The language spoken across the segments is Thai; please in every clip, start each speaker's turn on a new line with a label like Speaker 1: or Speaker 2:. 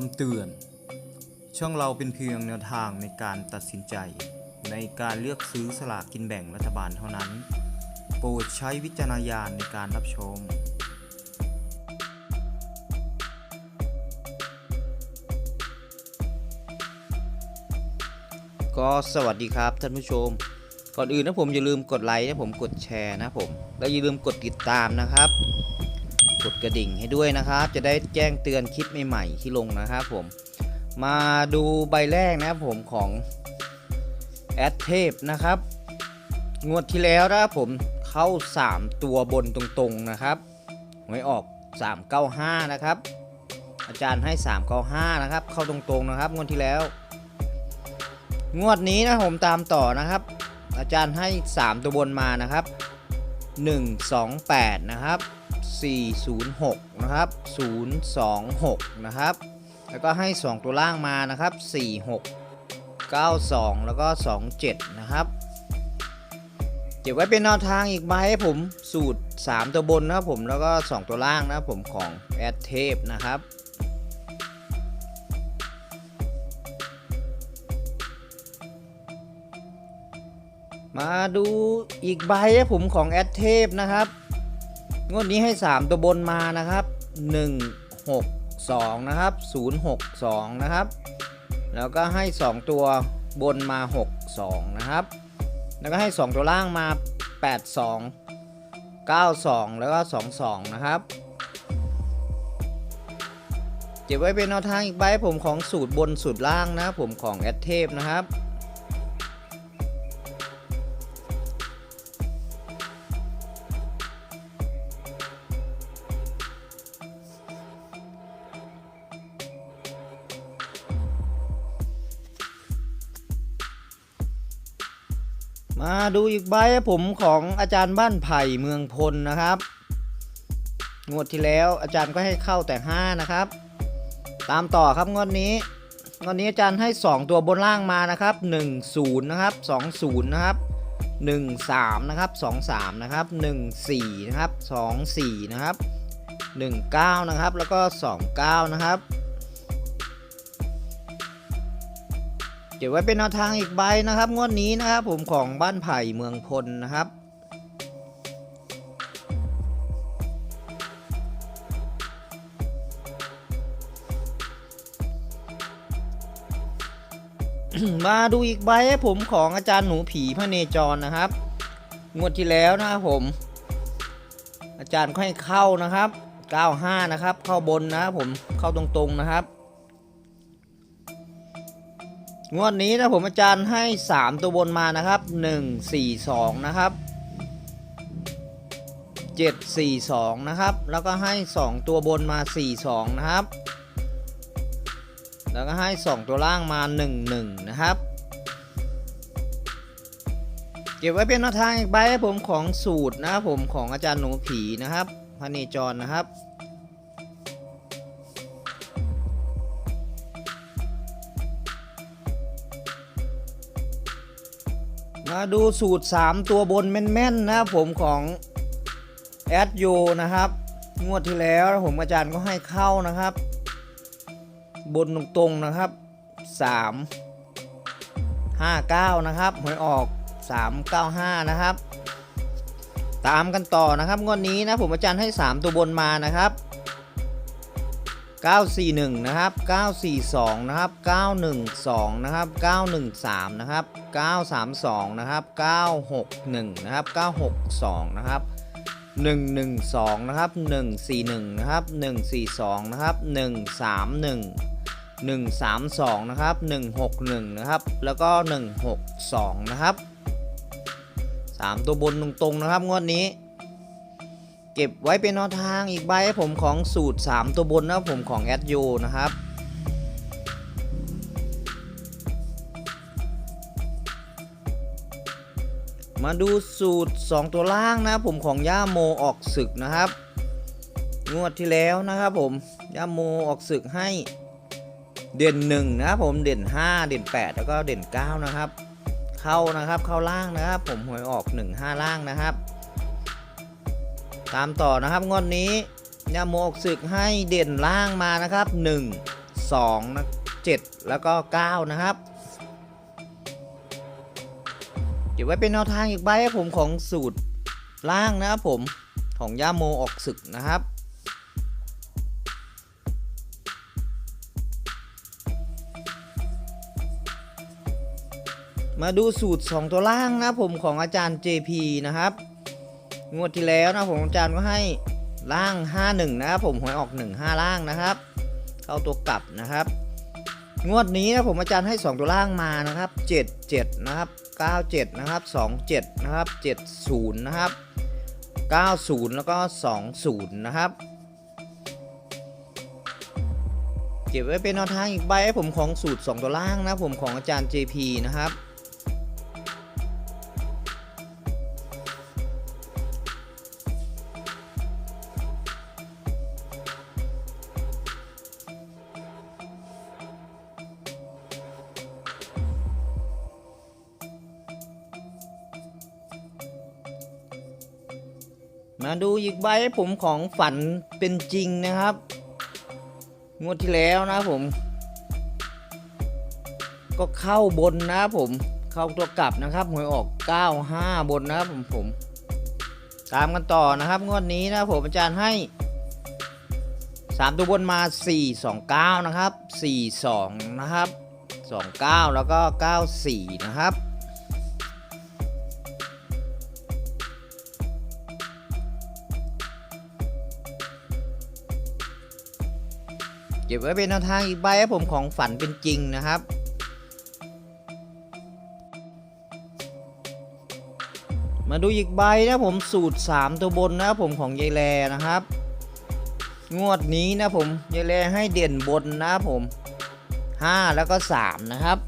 Speaker 1: คำเตือน ช่องเราเป็นเพียงแนวทางในการตัดสินใจ ในการเลือกซื้อสลากกินแบ่งรัฐบาลเท่านั้น โปรดใช้วิจารณญาณในการรับชม
Speaker 2: ก็สวัสดีครับท่านผู้ชม ก่อนอื่นนะผมอย่าลืมกดไลค์นะผมกดแชร์นะผม แล้วอย่าลืมกดติดตามนะครับ กดกระดิ่งให้ด้วยนะครับ จะได้แจ้งเตือนคลิปใหม่ๆที่ลงนะครับผม มาดูใบแรกนะครับผมของแอดเทพนะครับ งวดที่แล้วนะครับผมเข้า 3 ตัวบนตรงๆนะครับหวยออก 395 นะครับ อาจารย์ให้ 395 นะครับ เข้าตรงๆนะครับงวดที่แล้ว งวดนี้นะผมตามต่อนะครับ อาจารย์ให้ 3 ตัวบนมานะครับ 128 นะครับ 406 นะครับ 026 นะครับ แล้วก็ให้ 2 ตัวล่างมานะครับ 46 92 แล้วก็ 27 นะครับ เก็บไว้เป็นแนวทางอีกใบให้ผมสูตร 3 ตัวบนนะครับผมแล้วก็ 2 ตัวล่างนะครับผมของแอดเทพนะครับมาดูอีกใบให้ผมของแอดเทพนะครับ งวดนี้ให้ 3 ตัวบนมานะครับ 1 6 2 นะครับ 062 นะครับ แล้วก็ให้ 2 ตัวบนมา 62 นะครับ แล้วก็ให้ 2 ตัวล่างมา 82 92 แล้วก็ 22 นะครับเก็บไว้เป็นแนวทางอีกใบผมของสูตรบนสูตรล่างนะผมของแอดเทพนะครับ ดูอีกใบผมของอาจารย์บ้านไผ่เมืองพลนะครับ งวดที่แล้วอาจารย์ก็ให้เข้าแต่ 5 นะครับ ตามต่อครับงวดนี้ งวดนี้อาจารย์ให้ 2 ตัวบนล่างมานะครับ 1 0 นะครับ 2 0 นะครับ 1 3 นะครับ 2 3 นะครับ 1 4 นะครับ 2 4 นะครับ 1 9 นะครับ แล้วก็ 2 9 นะครับ เก็บไว้เป็นแนวทางอีกใบนะครับงวดนี้นะครับผมของบ้านไผ่เมืองพลนะครับมาดูอีกใบให้ผมของอาจารย์หนูผีพระเนจรนะครับ งวดที่แล้วนะครับผม อาจารย์ก็ให้เข้านะครับ 95 นะครับ เข้าบนนะครับผมเข้าตรงๆนะครับ งวดนี้นะผมอาจารย์ให้ 3 ตัวบนมานะครับ 1 4 2 นะครับ 7 4 2 นะครับ แล้วก็ให้ 2 ตัวบนมา 4 2 นะครับ แล้วก็ให้ 2 ตัวล่างมา 1 1 นะครับ เก็บไว้เป็นแนวทางอีกใบให้ผมของสูตรนะครับผมของอาจารย์หนูผีนะครับพระเนจรนะครับ มาดูสูตร 3 ตัวบนแม่นๆนะครับผมของแอดโยนะครับ งวดที่แล้วผมอาจารย์ก็ให้เข้านะครับ บนตรงๆนะครับ 3 5 9 นะครับหวยออก 395 นะครับ ตามกันต่อนะครับ งวดนี้นะผมอาจารย์ให้ 3 ตัวบนมานะครับ 941 นะครับ 942 นะครับ 912 นะครับ 913 นะครับ 932 นะครับ 961 นะครับ 962 นะครับ 112 นะครับ 141 นะครับ 142 นะครับ 131 132 นะครับ 161 นะครับ แล้วก็ 162 นะครับ 3 ตัวบนตรงๆนะครับ งวดนี้ เก็บไว้เป็นแนวทางอีกใบให้ผมของสูตร 3 ตัวบนนะครับผมของแอดโยนะครับมาดูสูตร 2 ตัวล่างนะครับผมของย่าโมออกศึกนะครับ งวดที่แล้วนะครับผมย่าโมออกศึกให้เด่น1นะครับผมเด่น 5 เด่น 8 แล้วก็เด่น 9 นะครับ เข้านะครับเข้าล่างนะครับ ผมหวยออก 1 5 ล่างนะครับ ตามต่อนะครับงวดนี้ยาโมออกศึกให้เด่นล่างมานะครับ 1 2นะ7แล้วก็ 9 นะครับ เก็บไว้เป็นแนวทางอีกใบครับผมของสูตรล่างนะครับผมของย่าโมออกศึกนะครับมาดูสูตร 2 ตัวล่างนะครับผมของอาจารย์ JP นะครับ งวดที่แล้วนะผมอาจารย์ก็ให้ล่าง 51 นะครับผมหวยออก 1 5 ล่างนะครับ เข้าตัวกลับนะครับ งวดนี้นะผมอาจารย์ให้ 2 ตัวล่างมานะครับ 7 7 นะครับ 97 นะครับ 27 นะครับ 70 นะครับ 90 แล้วก็ 20 นะครับเก็บไว้เป็นแนวทางอีกใบให้ผมของสูตร 2 ตัวล่างนะผมของอาจารย์ JP นะครับ มาดูอีกใบให้ผมของฝันเป็นจริงนะครับ งวดที่แล้วนะผม ก็เข้าบนนะครับผม เข้าตัวกลับนะครับหวยออก 95 บนนะครับผมผม ตามกันต่อนะครับ งวดนี้นะผมอาจารย์ให้ 3 ตัวบนมา 429 นะครับ 42 นะครับ 29 แล้วก็ 94 นะครับ เก็บไว้เป็นแนวทางอีกใบให้ผมของฝันเป็นจริงนะครับมาดูอีกใบนะผมสูตร 3 ตัวบนนะผมของยายแลนะครับ งวดนี้นะผมยายแลให้เด่นบนนะผม 5 แล้วก็ 3 นะครับ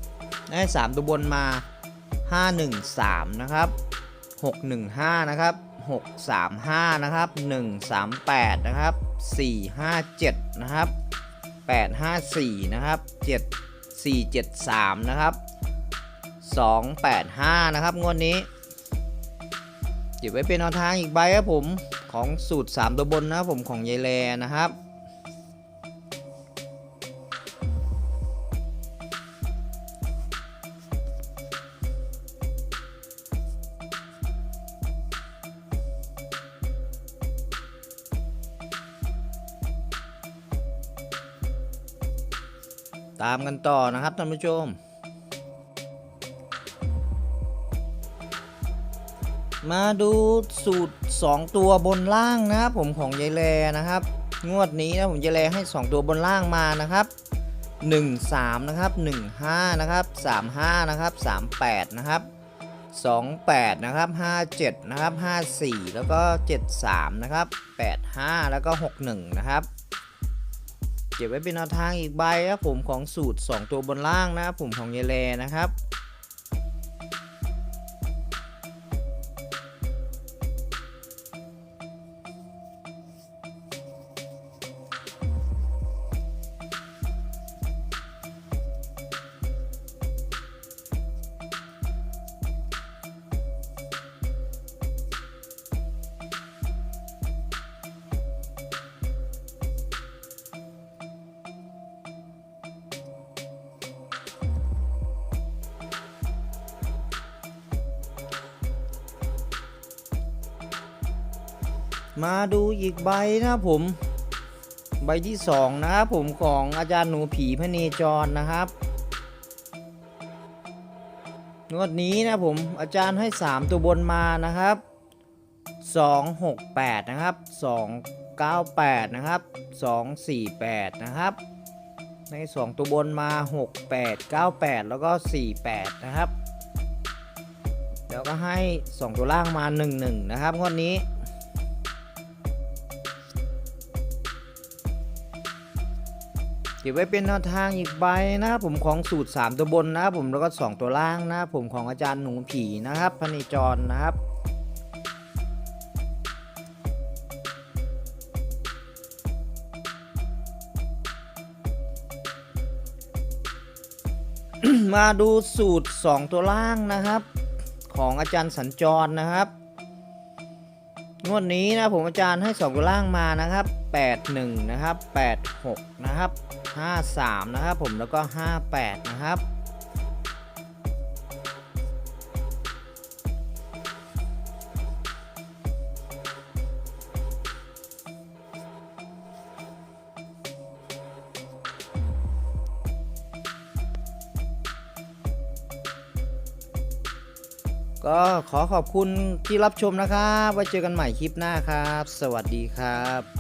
Speaker 2: ให้3ตัวบนมา 513 นะครับ 615 นะครับ 635 นะครับ 138 นะครับ 457 นะครับ 854 นะครับ 7473 นะครับ 285 นะครับ งวดนี้เก็บไว้เป็นแนวทางอีกใบครับผมของสูตร 3 ตัวบนนะครับผมของยายแลนะครับ ตามกันต่อนะครับท่านผู้ชม มาดูสูตร 2 ตัวบนล่างนะครับผมของยายแลนะครับ งวดนี้นะผมยายแลให้ 2 ตัวบนล่างมานะครับ 1 3 นะครับ 1 5 นะครับ 3 5 นะครับ 38 นะครับ28 นะครับ 57 นะครับ 54 แล้วก็ 73 นะครับ 85 แล้วก็ 61 นะครับ ก็บไว้เป็นแนวทางอีกใบครับผมของสูตร 2 ตัวบนล่างนะครับผมของเยเลนะครับ มาดูอีกใบนะครับผม ใบที่2นะครับผมของอาจารย์หนูผีพระเนจรนะครับงวดนี้นะผมอาจารย์ให้ 3 ตัวบนมานะครับ 268 นะครับ 298 นะครับ 248 นะครับ ใน 2 ตัวบนมา 68 98 แล้วก็ 48 นะครับ แล้วก็ให้ 2 ตัวล่างมา 11 นะครับงวดนี้ เก็บไว้เป็นแนวทางอีกใบนะครับผมของสูตร 3 ตัวบนนะครับผมแล้วก็ 2 ตัวล่างนะครับผมของอาจารย์หนูผีนะครับพนิจรนะครับมาดูสูตร 2 ตัวล่างนะครับ ของอาจารย์สัญจรนะครับ งวดนี้นะผมอาจารย์ให้ 2 ตัวล่างมานะครับ 81 นะครับ 86 นะครับ 53 นะครับผมแล้วก็ 58 นะครับก็ขอขอบคุณที่รับชมนะครับ ไว้เจอกันใหม่คลิปหน้าครับ สวัสดีครับ